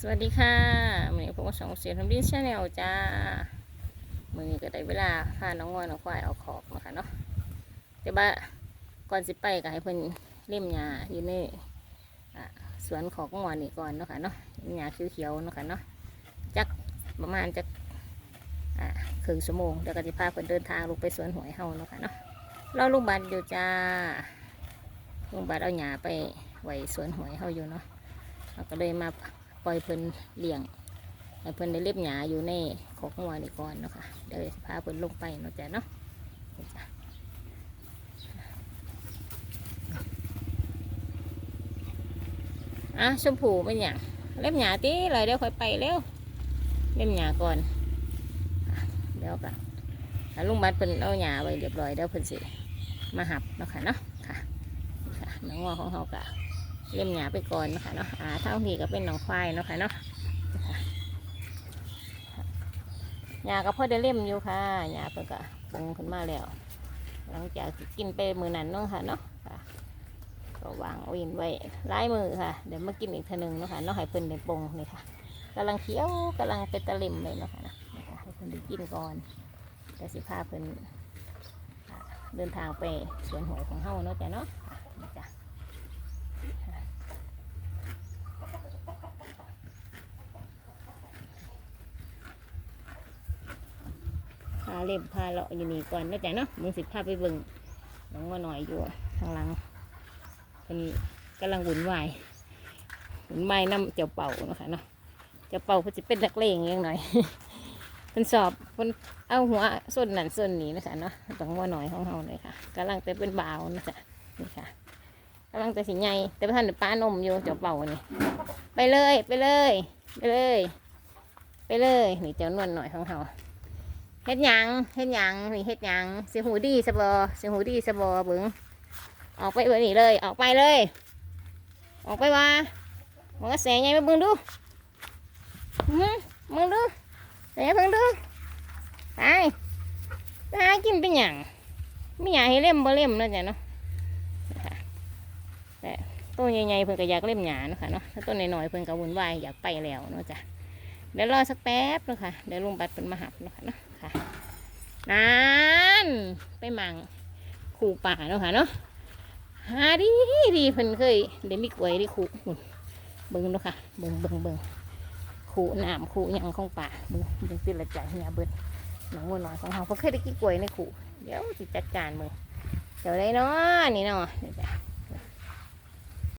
สวัสดีค่ะมือนี้ผมก็สองเสียงทำดินชาแนลจ้า มือนี้ก็ได้เวลาพาน้องงอยน้องควายเอาขอกนะคะเนาะแต่ว่าก่อนสิไปก็ให้เพิ่นเล่มหญ้าอยู่ในสวนของงอนนี่ก่อนเนาะค่ะเนาะหญ้าเขียวๆเนาะค่ะเนาะจักประมาณจักอ่าครึ่งชั่วโมงเดี๋ยวก็จะพาเพิ่นเดินทางลงไปสวนหวยเฮาเนาะค่ะเนาะเราลุงบัตรอยู่จ้าลุงบัตรเอาหญ้าไปไว้สวนหวยเฮาอยู่เนาะเราก็เลยมา ปล่อยเพิ่นเลี้ยงให้เพิ่นได้เล็บหยาอยู่ในขอกงัวนี่ก่อนเนาะค่ะเดี๋ยวพาเพิ่นลงไปเนาะจ้ะเนาะอะชมพูเป็นอย่างเล็บหยาตีเลยเดี๋ยวค่อยไปเร็วเล็บหยาก่อนเดี๋ยวก็อะลุงบัดเพิ่นเอาหยาไว้เรียบร้อยเดี๋ยวเพิ่นสิมาหับเนาะค่ะเนาะค่ะค่ะน้องงัวของเขากะ เล่มหยาไปก่อนนะคะเนาะอ่าเท่านี้ก็เป็นหนองควายเนาะค่ะเนาะหยาก็พอได้เล่มอยู่ค่ะหยาเพิ่นก็ปรุงขึ้นมาแล้ว หลังจากกินไปมือนั้นเนาะค่ะเนาะก็วางเอาวินไว้ร้ายมือค่ะ เดี๋ยวมากินอีกทีนึงเนาะค่ะเนาะให้เพิ่นได้ปรุงนี่ค่ะกำลังเคี้ยวกำลังเป็นตะลิมเลยเนาะค่ะนะให้เพิ่นได้กินก่อนเดี๋ยวสิพาเพิ่นเดินทางไปสวนหวยของเฮาเนาะจ้ะเนาะ พาเล็บพาเลาะอยู่นี่ก่อนนะจ๊ะเนาะมึงสิพาไปเบิ่งน้องว่าหน่อยอยู่ข้างหลังเป็นกำลังวุ่นวายวุ่นวายน้ำเจ้าเป่านะคะเนาะเจ้าเป่าเพิ่นจะเป็นนักเลงยังหน่อยเป็นสอบเป็นเอาหัวส้นนั่นส้นนี้นะคะเนาะต้องว่าหน่อยของเฮาเลยค่ะกำลังแต่เป็นบ่าวนะจ๊ะนี่ค่ะกำลังแต่สิใหญ่แต่พ่ท่านป้านมอยู่เจ้าเป่านี่ไปเลยไปเลย ไปเลย ไปเลยนี่เจ้านวลหน่อยของเฮา เฮ็ดหยังเฮ็ดหยังนี่เฮ็ดหยังสิหูดีสบอสิหูดีสบอเบึงออกไปเบอร์นี่เลย ออกไปเลย ออกไปว่ามันก็แสงไงมาเบิ่งดูมึงดูแสงเบิ่งดูไปไปกินเป็นหยังไม่อยากให้เล่มบ่เล่มนะจ๊ะเนาะนะคะแต่ต้นใหญ่ๆเพิ่นก็อยากเล่มหยาเนาะค่ะเนาะถ้าต้นน้อยๆเพิ่นก็วุ่นวายอยากไปแล้วเนาะจ้ะเดี๋ยวรอสักแป๊บเนาะค่ะเดี๋ยวลุงบัดเป็นมาหับเนาะค่ะเนาะค่ะนั่นไปหมังขู่ป่าเนาะค่ะเนาะหาดีดีเพิ่นเคยเดี๋ยวมีกล้วยได้ขู่หุ่นเบิ่งเนาะค่ะเบิ่งเบิ่งเบิ่งขู่น้ำขู่ยังของป่าเบิ่งเบิ่งติละใจเนี่ยเบิ่งหนังวัวน้อยของเราเพิ่นเคยได้กินกล้วยในขู่เดี๋ยวสิจัดการมึงเดี๋ยวได้เนาะนี่เนาะนี่จ้ะ